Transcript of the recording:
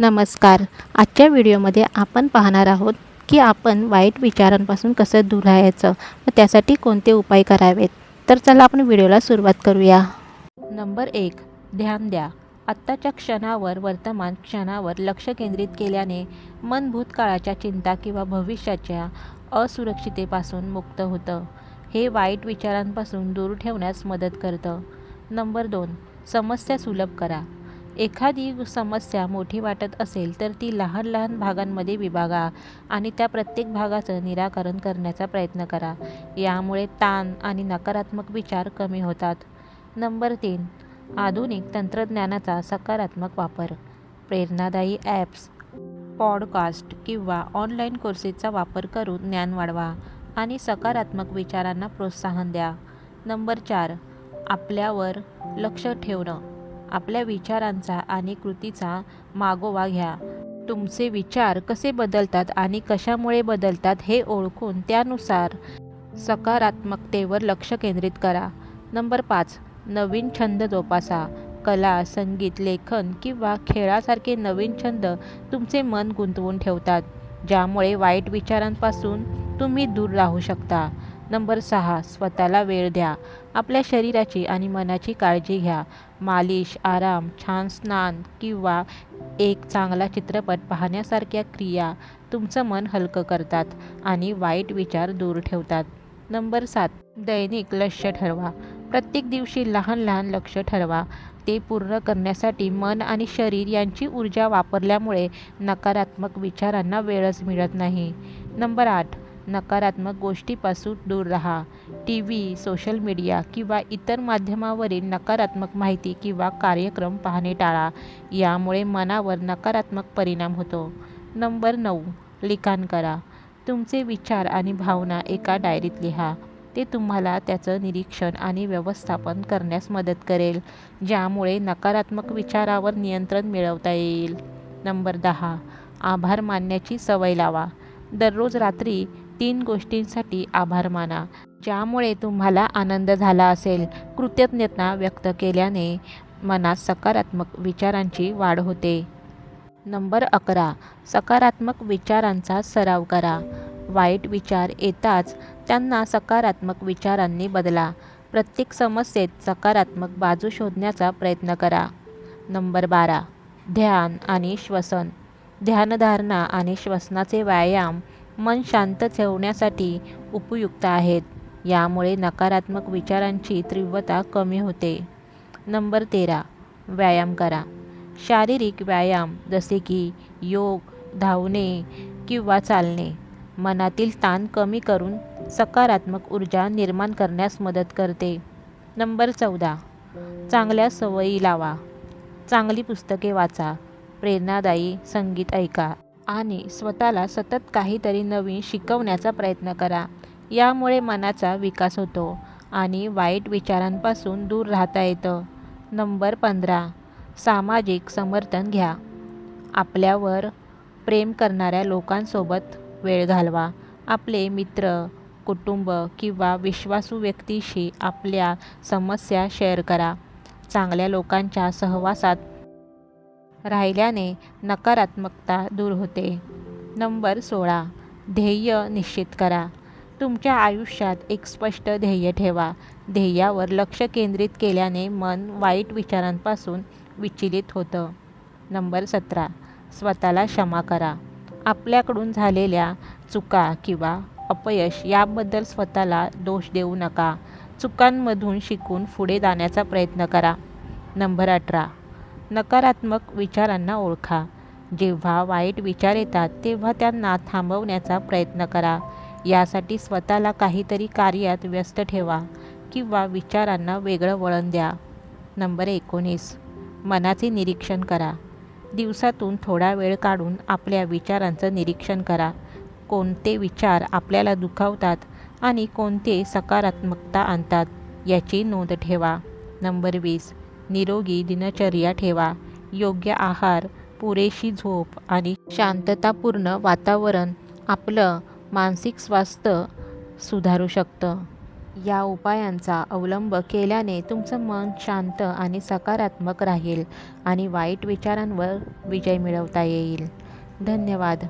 नमस्कार. आजच्या व्हिडिओमध्ये आपण पाहणार आहोत की आपण वाईट विचारांपासून कसं दूर राहायचं व त्यासाठी कोणते उपाय करावेत. तर चला आपण व्हिडिओला सुरुवात करूया. नंबर एक ध्यान द्या. आत्ताच्या क्षणावर वर्तमान क्षणावर लक्ष केंद्रित केल्याने मन भूतकाळाच्या चिंता किंवा भविष्याच्या असुरक्षितेपासून मुक्त होतं. हे वाईट विचारांपासून दूर ठेवण्यास मदत करतं. नंबर दोन समस्या सुलभ करा. एखादी समस्या मोठी वाटत असेल तर ती लहान लहान भागांमध्ये विभागा आणि त्या प्रत्येक भागाचं निराकरण करण्याचा प्रयत्न करा. यामुळे ताण आणि नकारात्मक विचार कमी होतात. नंबर तीन आधुनिक तंत्रज्ञानाचा सकारात्मक वापर. प्रेरणादायी ॲप्स पॉडकास्ट किंवा ऑनलाईन कोर्सेसचा वापर करून ज्ञान वाढवा आणि सकारात्मक विचारांना प्रोत्साहन द्या. नंबर चार आपल्यावर लक्ष ठेवणं. आपल्या विचारांचा आणि कृतीचा मागोवा घ्या. तुमचे विचार कसे बदलतात आणि कशामुळे बदलतात हे ओळखून त्यानुसार सकारात्मकतेवर लक्ष केंद्रित करा. नंबर पाच नवीन छंद जोपासा. कला संगीत लेखन किंवा खेळासारखे नवीन छंद तुमचे मन गुंतवून ठेवतात ज्यामुळे वाईट विचारांपासून तुम्ही दूर राहू शकता. नंबर सहा स्वतःला वेळ द्या. आपल्या शरीराची आणि मनाची काळजी घ्या. मालिश आराम छान स्नान किंवा एक चांगला चित्रपट पाहण्यासारख्या क्रिया तुमचं मन हलकं करतात आणि वाईट विचार दूर ठेवतात. नंबर सात दैनिक लक्ष्य ठरवा. प्रत्येक दिवशी लहान लहान लक्ष ठरवा. ते पूर्ण करण्यासाठी मन आणि शरीर यांची ऊर्जा वापरल्यामुळे नकारात्मक विचारांना वेळच मिळत नाही. नंबर आठ नकारात्मक गोष्टीपासून दूर राहा. टी व्ही सोशल मीडिया किंवा इतर माध्यमावरील नकारात्मक माहिती किंवा कार्यक्रम पाहणे टाळा. यामुळे मनावर नकारात्मक परिणाम होतो. नंबर नऊ लिखाण करा. तुमचे विचार आणि भावना एका डायरीत लिहा. ते तुम्हाला त्याचं निरीक्षण आणि व्यवस्थापन करण्यास मदत करेल ज्यामुळे नकारात्मक विचारावर नियंत्रण मिळवता येईल. नंबर दहा आभार मानण्याची सवय लावा. दररोज रात्री तीन गोष्टींसाठी आभार माना. ज्यामुळे तुम्हाला आनंद झाला असेल. कृतज्ञता व्यक्त केल्याने मनात सकारात्मक विचारांची वाढ होते. नंबर अकरा. सकारात्मक विचारांचा सराव करा. वाईट विचार येताच त्यांना सकारात्मक विचारांनी बदला. प्रत्येक समस्येत सकारात्मक बाजू शोधण्याचा प्रयत्न करा. नंबर बारा. ध्यान आणि श्वसन. ध्यानधारणा आणि श्वसनाचे व्यायाम मन शांत ठेवण्यासाठी उपयुक्त आहेत. यामुळे नकारात्मक विचारांची तीव्रता कमी होते. नंबर तेरा. व्यायाम करा. शारीरिक व्यायाम जसे की योग धावणे किंवा चालणे मनातील ताण कमी करून सकारात्मक ऊर्जा निर्माण करण्यास मदत करते. नंबर चौदा. चांगल्या सवयी लावा. चांगली पुस्तके वाचा. प्रेरणादायी संगीत ऐका. आणि स्वतःला सतत काहीतरी नवीन शिकवण्याचा प्रयत्न करा. यामुळे मनाचा विकास होतो आणि वाईट विचारांपासून दूर राहता येतं. नंबर पंधरा. सामाजिक समर्थन घ्या. आपल्यावर प्रेम करणाऱ्या लोकांसोबत वेळ घालवा. आपले मित्र कुटुंब किंवा विश्वासू व्यक्तीशी आपल्या समस्या शेअर करा. चांगल्या लोकांच्या सहवासात राहिल्याने नकारात्मकता दूर होते. नंबर सोळा. ध्येय निश्चित करा. तुमच्या आयुष्यात एक स्पष्ट ध्येय ठेवा. ध्येयावर लक्ष केंद्रित केल्याने मन वाईट विचारांपासून विचलित होतं. नंबर सतरा. स्वतःला क्षमा करा. आपल्याकडून झालेल्या चुका किंवा अपयश याबद्दल स्वतःला दोष देऊ नका. चुकांमधून शिकून पुढे जाण्याचा प्रयत्न करा. नंबर अठरा. नकारात्मक विचारांना ओळखा. जेव्हा वाईट विचार येतात तेव्हा त्यांना थांबवण्याचा प्रयत्न करा. यासाठी स्वतःला काहीतरी कार्यात व्यस्त ठेवा किंवा विचारांना वेगळं वळण द्या. नंबर एकोणीस. मनाचे निरीक्षण करा. दिवसातून थोडा वेळ काढून आपल्या विचारांचं निरीक्षण करा. कोणते विचार आपल्याला दुखावतात आणि कोणते सकारात्मकता आणतात याची नोंद ठेवा. नंबर वीस. निरोगी दिनचर्या ठेवा. योग्य आहार पुरेशी झोप आणि शांततापूर्ण वातावरण आपलं मानसिक स्वास्थ्य सुधारू शकतं. या उपायांचा अवलंब केल्याने तुमचं मन शांत आणि सकारात्मक राहील आणि वाईट विचारांवर विजय मिळवता येईल. धन्यवाद.